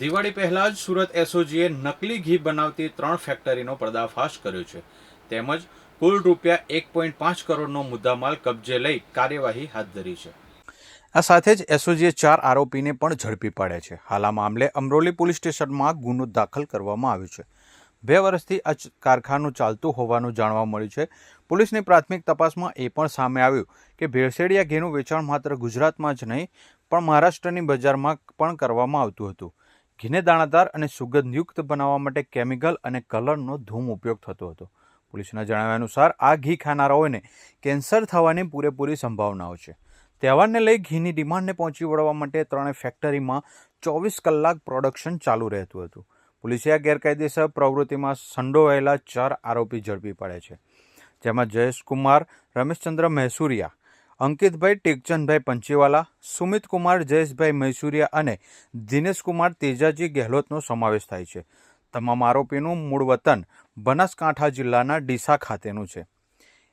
દિવાળી પહેલા જ સુરત એસઓજીએ નકલી ઘી બનાવતી ત્રણ ફેક્ટરીનો પર્દાફાશ કર્યો છે. તેમજ કુલ રૂપિયા એક પોઈન્ટ પાંચ કરોડનો મુદ્દામાલ કબજે લઈ કાર્યવાહી હાથ ધરી છે. આ સાથે જ એસઓજીએ ચાર આરોપીને પણ ઝડપી પાડ્યા છે. હાલ આ મામલે અમરોલી પોલીસ સ્ટેશનમાં ગુનો દાખલ કરવામાં આવ્યો છે. બે વર્ષથી આ કારખાનું ચાલતું હોવાનું જાણવા મળ્યું છે. પોલીસની પ્રાથમિક તપાસમાં એ પણ સામે આવ્યું કે ભેળસેડિયા ઘીનું વેચાણ માત્ર ગુજરાતમાં જ નહીં, પણ મહારાષ્ટ્રની બજારમાં પણ કરવામાં આવતું હતું. ઘીને દાણાદાર અને સુગંધયુક્ત બનાવવા માટે કેમિકલ અને કલરનો ધૂમ ઉપયોગ થતો હતો. પોલીસના જણાવ્યા અનુસાર, આ ઘી ખાનારાઓને કેન્સર થવાની પૂરેપૂરી સંભાવનાઓ છે. તહેવારને લઈ ઘીની ડિમાન્ડને પહોંચી વળવા માટે ત્રણેય ફેક્ટરીમાં ચોવીસ કલાક પ્રોડક્શન ચાલુ રહેતું હતું. પોલીસે આ ગેરકાયદેસર પ્રવૃત્તિમાં સંડોવાયેલા ચાર આરોપી ઝડપી પડે છે. જેમાં જયેશકુમાર, રમેશચંદ્ર મહેસુરિયા અંકિતભાઈ ટેકચંદભાઈ પંચીવાલા, સુમિતકુમાર જયેશભાઈ મૈસુરિયા અને દિનેશકુમાર તેજાજી ગેહલોતનો સમાવેશ થાય છે. તમામ આરોપીનું મૂળ વતન બનાસકાંઠા જિલ્લાના ડીસા ખાતેનું છે.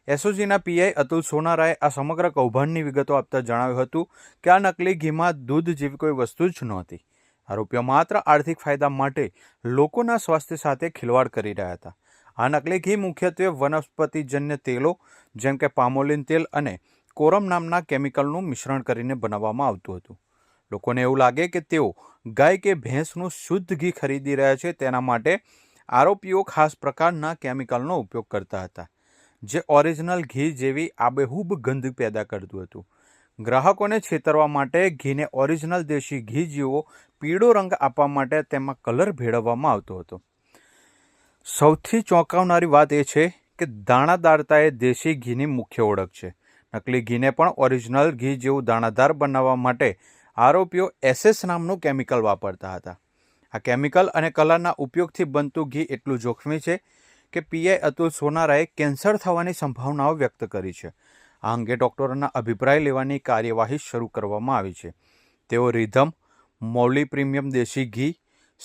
એસઓજીના પીઆઈ અતુલ સોનારાએ આ સમગ્ર કૌભાંડની વિગતો આપતા જણાવ્યું હતું કે આ નકલી ઘીમાં દૂધ જેવી કોઈ વસ્તુ જ નહોતી. આરોપીઓ માત્ર આર્થિક ફાયદા માટે લોકોના સ્વાસ્થ્ય સાથે ખિલવાડ કરી રહ્યા હતા. આ નકલી ઘી મુખ્યત્વે વનસ્પતિજન્ય તેલો, જેમ કે પામોલિન તેલ અને કોરમ નામના કેમિકલનું મિશ્રણ કરીને બનાવવામાં આવતું હતું. લોકોને એવું લાગે કે તેઓ ગાય કે ભેંસનું શુદ્ધ ઘી ખરીદી રહ્યા છે તેના માટે આરોપીઓ ખાસ પ્રકારના કેમિકલનો ઉપયોગ કરતા હતા, જે ઓરિજિનલ ઘી જેવી આબેહૂબ ગંધ પેદા કરતું હતું. ગ્રાહકોને છેતરવા માટે ઘીને ઓરિજિનલ દેશી ઘી જેવો પીળો રંગ આપવા માટે તેમાં કલર ભેળવવામાં આવતો હતો. સૌથી ચોંકાવનારી વાત એ છે કે દાણાદારતા એ દેશી ઘીની મુખ્ય ઓળખ છે. નકલી ઘીને પણ ઓરિજિનલ ઘી જેવું દાણાદાર બનાવવા માટે આરોપીઓ એસએસ નામનું કેમિકલ વાપરતા હતા. આ કેમિકલ અને કલરના ઉપયોગથી બનતું ઘી એટલું જોખમી છે કે પીઆઈ અતુલ સોનારાએ કેન્સર થવાની સંભાવનાઓ વ્યક્ત કરી છે. આ અંગે ડૉક્ટરોના અભિપ્રાય લેવાની કાર્યવાહી શરૂ કરવામાં આવી છે. તેઓ રિધમ, મૌલી પ્રીમિયમ દેશી ઘી,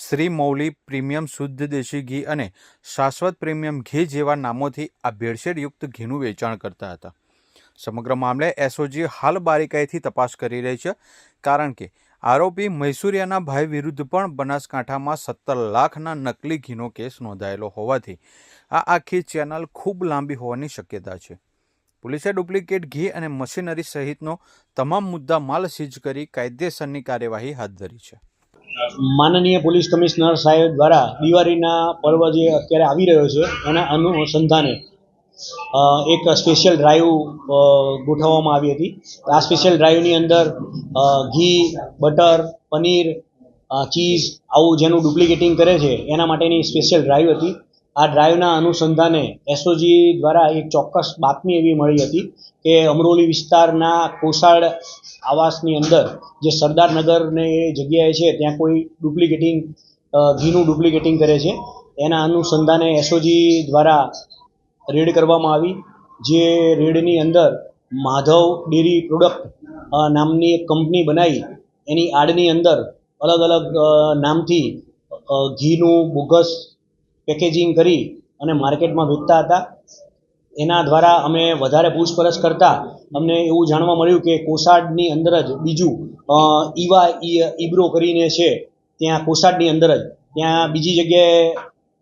શ્રી મૌલી પ્રીમિયમ શુદ્ધ દેશી ઘી અને શાશ્વત પ્રીમિયમ ઘી જેવા નામોથી આ ભેળસેળયુક્ત ઘીનું વેચાણ કરતા હતા. સમગ્ર મામલે એસઓજી હાલ બારીકાઈથી તપાસ કરી રહી છે, કારણ કે આરોપી મૈસુરિયાના ભાઈ વિરુદ્ધ પણ બનાસકાંઠામાં સત્તર લાખના નકલી ઘીનો કેસ નોંધાયેલો હોવાથી આ આખી ચેનલ ખૂબ લાંબી હોવાની શક્યતા છે. પોલીસે ડુપ્લિકેટ ઘી અને મશીનરી સહિતનો તમામ મુદ્દા માલ સીઝ કરી કાયદેસરની કાર્યવાહી હાથ ધરી છે. માનનીય પોલીસ કમિશનર સાહેબ દ્વારા દિવાળીના પર્વ જે અત્યારે આવી રહ્યો છે, એના અનુસંધાને એક સ્પેશિયલ ડ્રાઈવ ગોઠવવામાં આવી હતી. આ સ્પેશિયલ ડ્રાઈવની અંદર ઘી, બટર, પનીર ચીઝ આવું જેનું ડુપ્લિકેટિંગ કરે છે, એના માટેની સ્પેશિયલ ડ્રાઈવ હતી. આ ડ્રાઈવના અનુસંધાને એસઓજી દ્વારા એક ચોક્કસ બાતમી એવી મળી હતી કે અમરોલી વિસ્તારના કોસાડ આવાસની અંદર જે સરદારનગરને એ જગ્યાએ છે, ત્યાં કોઈ ડુપ્લિકેટિંગ ઘીનું ડુપ્લિકેટિંગ કરે છે. એના અનુસંધાને એસઓજી દ્વારા રેડ કરવામાં આવી, જે રેડની અંદર માધવ ડેરી પ્રોડક્ટ નામની એક કંપની બનાવી. એની આડની અંદર અલગ અલગ નામથી ઘીનું બોગસ પેકેજિંગ કરી અને માર્કેટમાં વેચતા હતા. એના દ્વારા અમે વધારે પૂછપરછ કરતા અમને એવું જાણવા મળ્યું કે કોસાડની અંદર જ બીજું ઈવા ઈબ્રો કરીને છે, ત્યાં કોસાડની અંદર જ. ત્યાં બીજી જગ્યાએ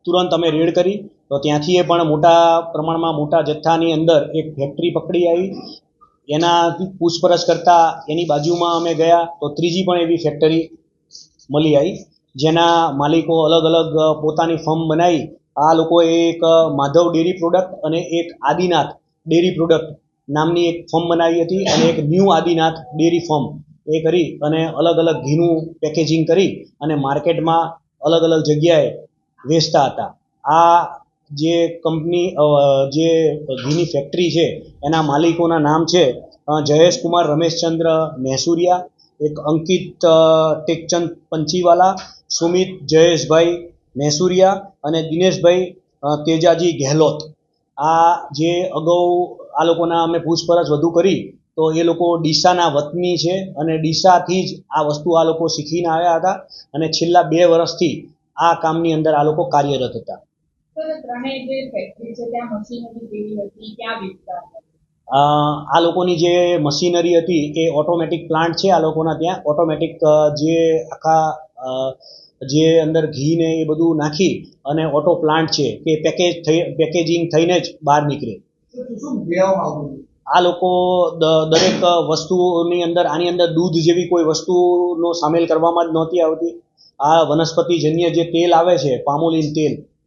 તુરંત અમે રેડ કરી તો ત્યાંથી એ પણ મોટા પ્રમાણમાં મોટા જથ્થાની અંદર એક ફેક્ટરી પકડી આવી. એનાથી પૂછપરછ કરતા એની બાજુમાં અમે ગયા તો ત્રીજી પણ એવી ફેક્ટરી મળી આવી. જેના માલિકો અલગ અલગ પોતાની ફર્મ બનાવી. આ લોકોએ એક માધવ ડેરી પ્રોડક્ટ અને એક આદિનાથ ડેરી પ્રોડક્ટ નામની એક ફર્મ બનાવી હતી અને એક ન્યૂ આદિનાથ ડેરી ફર્મ એ કરી અને અલગ અલગ ઘીનું પેકેજિંગ કરી અને માર્કેટમાં અલગ અલગ જગ્યાએ વેચતા હતા. આ જે કંપની જે ઘીની ફેક્ટરી છે, એના માલિકોના નામ છે જયેશ જયેશકુમાર રમેશચંદ્ર મહેસુરિયા, એક અંકિત ટેકચંદ પંચીવાલા, સુમિત જયેશભાઈ મહેસુરિયા અને દિનેશભાઈ તેજાજી ગેહલોત. આ જે અગાઉ આ લોકોના અમે પૂછપરછ વધુ કરી, તો એ લોકો ડીસાના વતની છે અને ડીસાથી જ આ વસ્તુ આ લોકો શીખીને આવ્યા હતા અને છેલ્લા બે વર્ષથી આ કામની અંદર આ લોકો કાર્યરત હતા. ત્રણેય જે ફેક્ટરી છે ત્યાં મશીનરી કેવી હતી ક્યાં વેચતા આ લોકોની જે મશીનરી હતી એ ઓટોમેટિક પ્લાન્ટ છે આ લોકોના ત્યાં ઓટોમેટિક જે આખા જે અંદર ઘી ને એ બધું નાખી અને ઓટો પ્લાન્ટ છે કે પેકેજ થઈ પેકેજિંગ થઈને જ બહાર નીકળે. આ લોકો દ- દરેક વસ્તુની અંદર આની અંદર દૂધ જેવી કોઈ વસ્તુનો સામેલ કરવામાં જ નહોતી આવતી. આ વનસ્પતિજન્ય જે તેલ આવે છે પામોલિન તેલ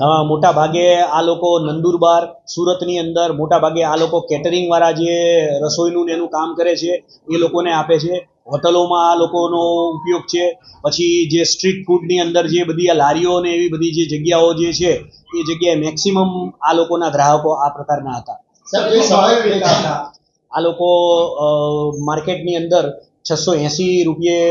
અ, મોટા ભાગે આ લોકો નંદુરબાર સુરતની અંદર મોટા ભાગે આ લોકો કેટરિંગ વાળા જે રસોઈનું ને એનું કામ કરે છે એ લોકોને આપે છે. હોટલોમાં આ લોકોનો ઉપયોગ છે. પછી જે સ્ટ્રીટ ફૂડની અંદર જે બધી આ લારીઓ ને એવી બધી જે જગ્યાઓ જે છે એ જગ્યાએ મેક્સિમમ આ લોકોના ગ્રાહકો આ પ્રકારના હતા. આ લોકો માર્કેટની અંદર છસો એંસી રૂપિયે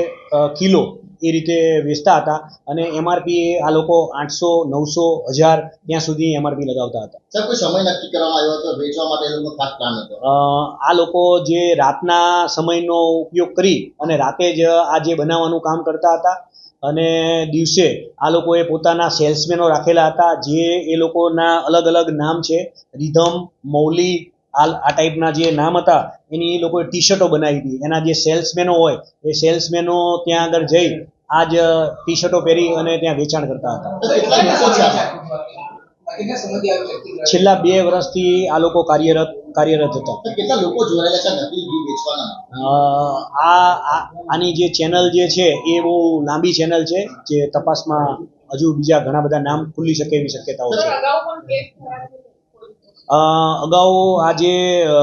કિલો એ રીતે વેચતા હતા અને એમઆરપી આ લોકો આઠસો નવસો હજાર ત્યાં સુધી એમઆરપી લગાવતા હતા. સર કોઈ સમય નક્કી કરવામાં આવ્યો હતો? વેચવા માટે એ લોકોનો ખાસ પ્લાન હતો? આ લોકો જે રાતના સમયનો ઉપયોગ કરી અને રાતે જ આ જે બનાવવાનું કામ કરતા હતા અને દિવસે આ લોકોએ પોતાના સેલ્સમેનો રાખેલા હતા જે એ લોકોના અલગ અલગ નામ છે રિધમ મૌલી આ આ ટાઈપના જે નામ હતા એની એ લોકોએ ટી શર્ટો બનાવી હતી. એના જે સેલ્સમેનો હોય એ સેલ્સમેનો ત્યાં આગળ જઈ આ જ ટી શર્ટો પહેરી અને ત્યાં વેચાણ કરતા હતા? છેલ્લા બે વર્ષથી આ લોકો કાર્યરત કાર્યરત હતા. આ- આની જે ચેનલ જે છે એ બહુ લાંબી ચેનલ છે જે તપાસમાં હજુ બીજા ઘણા બધા નામ ખુલી શકે એવી શક્યતાઓ છે. અગાઉ આ જે અ,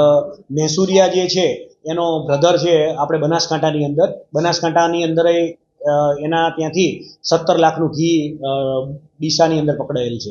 જે છે એનો બ્રધર છે આપણે બનાસકાંઠાની અંદર. બનાસકાંઠાની અંદર એ, એના ત્યાંથી સત્તર લાખનું ઘી ડીસાની અંદર પકડાયેલ છે.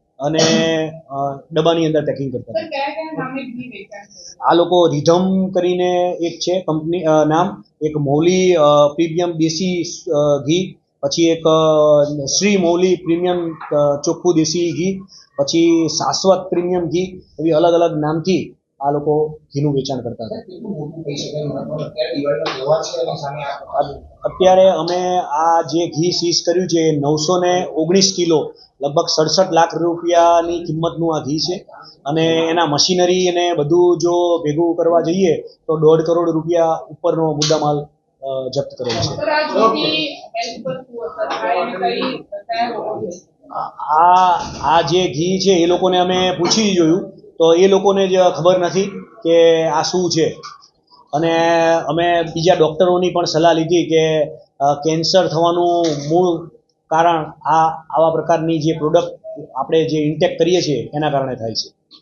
અને ડબ્બાની અંદર પેકિંગ કરતા આ લોકો રિધમ કરીને એક છે કંપની નામ એક મૌલી પ્રીમિયમ દેશી ઘી પછી એક શ્રી મૌલી પ્રીમિયમ ચોખ્ખું દેશી ઘી પછી શાશ્વત પ્રીમિયમ ઘી એવી અલગ અલગ નામથી આ લોકો ઘીનું વેચાણ કરતા હતા. અત્યારે અમે આ જે ઘી સીઝ કર્યું છે નવસો ને ઓગણીસ કિલો લગભગ સડસઠ લાખ રૂપિયાની કિંમતનું આ ઘી છે. અને એના મશીનરી અને બધું જો ભેગું કરવા જઈએ તો દોઢ કરોડ રૂપિયા ઉપરનો મુદ્દામાલ જપ્ત કરેલ છે. આ આ જે ઘી છે એ લોકોને અમે પૂછી જોયું. તો એ લોકોને જ ખબર નથી કે આ શું છે. અને અમે બીજા ડૉક્ટરોની પણ સલાહ લીધી કે કેન્સર થવાનું મૂળ કારણ આ આવા પ્રકારની જે પ્રોડક્ટ આપણે જે ઇન્ટેક કરીએ છીએ, એના કારણે થાય છે.